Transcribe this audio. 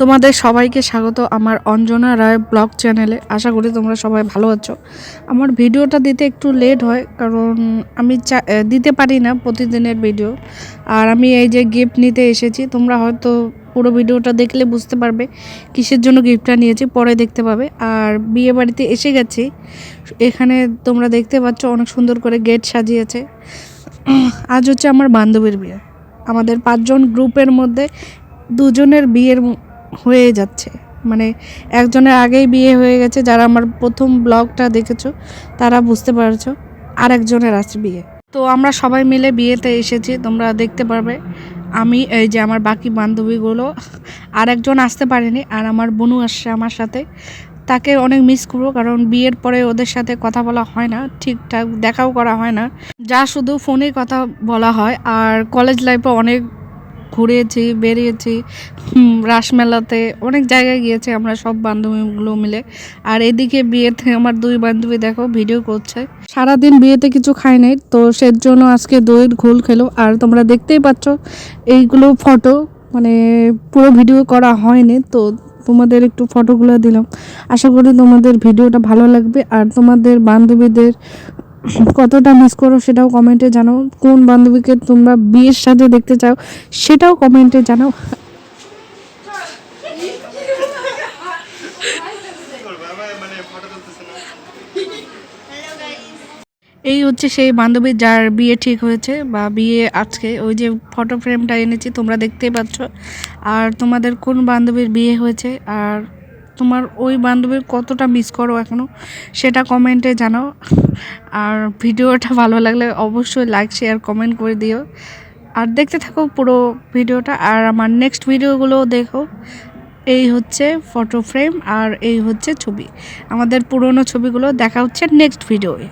তোমাদের সবাইকে স্বাগত আমার অঞ্জনা রায় ব্লগ চ্যানেলে। আশা করি তোমরা সবাই ভালো আছো। আমার ভিডিওটা দিতে একটু লেট হয়, কারণ আমি দিতে পারি না প্রতিদিনের ভিডিও আর আমি এই যে গিফট নিতে এসেছি, তোমরা হয়তো পুরো ভিডিওটা দেখলে বুঝতে পারবে কিসের জন্য গিফটটা নিয়েছি, পরে দেখতে পাবে। আর বিয়ে বাড়িতে এসে গেছি, এখানে তোমরা দেখতে পাচ্ছ অনেক সুন্দর করে গেট সাজিয়েছে। আজ হচ্ছে আমার বান্ধবীর বিয়ে। আমাদের পাঁচজন গ্রুপের মধ্যে দুজনের বিয়ের হয়ে যাচ্ছে। মানে একজনের আগেই বিয়ে হয়ে গেছে, যারা আমার প্রথম ব্লগটা দেখেছ, তারা বুঝতে পারছ আর একজনের আছে বিয়ে। তো আমরা সবাই মিলে বিয়েতে এসেছি, তোমরা দেখতে পারবে। আমি, এই যে আমার বাকি বান্ধবীগুলো আর একজন আসতে পারেনি, আর আমার বোনু আসছে আমার সাথে। তাকে অনেক মিস করব, কারণ বিয়ের পরে ওদের সাথে কথা বলা হয় না, ঠিকঠাক দেখাও করা হয় না। যা শুধু ফোনে কথা বলা হয়, আর কলেজ লাইফে অনেক ঘুরেছি, বেরিয়েছি রাসমেলাতে অনেক জায়গায় গিয়েছি আমরা সব বান্ধবীগুলো মিলে। আর এদিকে বিয়েতে আমার দুই বান্ধবী দেখো ভিডিও করছে। সারাদিন বিয়েতে কিছু খাই নাই, তো সের জন্য আজকে দইয়ের ঘোল খেলো। আর তোমরা দেখতেই পাচ্ছ, এইগুলো ফটো মানে পুরো ভিডিও করা হয়নি, তো তোমাদের একটু ফটোগুলো দিলাম। আশা করি তোমাদের ভিডিওটা ভালো লাগবে। আর তোমাদের বান্ধবীদের কতটা মিস করো সেটাও কমেন্টে জানাও। কোন বান্ধবীকে তোমরা বিয়ের সাথে দেখতে চাও সেটাও কমেন্টে জানাও। এই হচ্ছে সেই বান্ধবী যার বিয়ে ঠিক হয়েছে বা বিয়ে আজকে। ওই যে ফটো ফ্রেমটা এনেছি, তোমরা দেখতেই পাচ্ছ। আর তোমাদের কোন বান্ধবীর বিয়ে হয়েছে? আর তোমার ওই বান্ধবীর কতটা মিস করো এখনও সেটা কমেন্টে জানাও। আর ভিডিওটা ভালো লাগলে অবশ্যই লাইক শেয়ার কমেন্ট করে দিও। আর দেখতে থাকো পুরো ভিডিওটা। আর আমার নেক্সট ভিডিওগুলো দেখো। এই হচ্ছে ফটো ফ্রেম আর এই হচ্ছে ছবি। আমাদের পুরনো ছবিগুলো দেখা হচ্ছে নেক্সট ভিডিওয়ে